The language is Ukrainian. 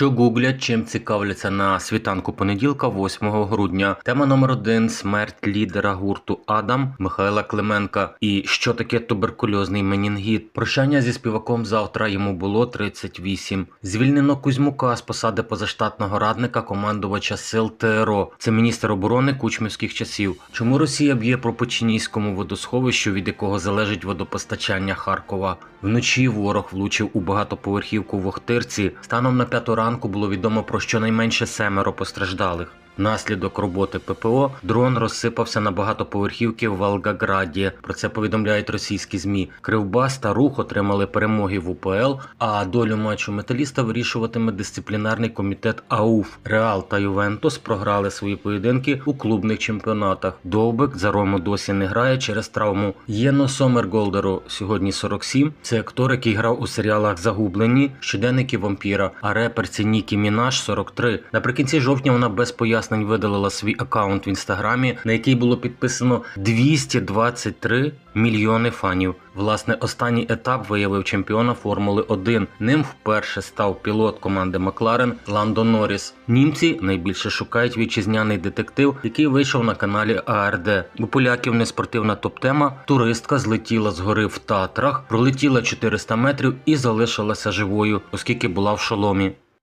Що гуглять, чим цікавляться на світанку понеділка, 8 грудня. Тема номер один смерть лідера гурту Адам Михайла Клименка. І що таке туберкульозний менінгіт? Прощання зі співаком завтра йому було 38. Звільнено Кузьмука з посади позаштатного радника командувача сил ТРО. Це міністр оборони кучмівських часів. Чому Росія б'є про Печінійському водосховищу, від якого залежить водопостачання Харкова? Вночі ворог влучив у багатоповерхівку в Охтирці. Станом на п'яту ранку було відомо про щонайменше семеро постраждалих. Внаслідок роботи ППО дрон розсипався на багатоповерхівки в Волгограді. Про це повідомляють російські змі. Кривбас та рух отримали перемоги в УПЛ. А долю матчу металіста вирішуватиме дисциплінарний комітет АУФ. Реал та Ювентус програли свої поєдинки у клубних чемпіонатах. Довбик за Рому досі не грає через травму. Єно Сомерголдеру сьогодні 47. Це актор, який грав у серіалах Загублені, щоденники вампіра, а реперці Нікі Мінаш 43. Наприкінці жовтня вона без пояснень видалила свій аккаунт в інстаграмі, на який було підписано 223 мільйони фанів. Власне, останній етап виявив чемпіона Формули 1. Ним вперше став пілот команди Макларен Ландо Норріс. Німці найбільше шукають вітчизняний детектив, який вийшов на каналі АРД. У поляків неспортивна топ-тема. Туристка злетіла з гори в Татрах, пролетіла 400 метрів і залишилася живою, оскільки була в шоломі.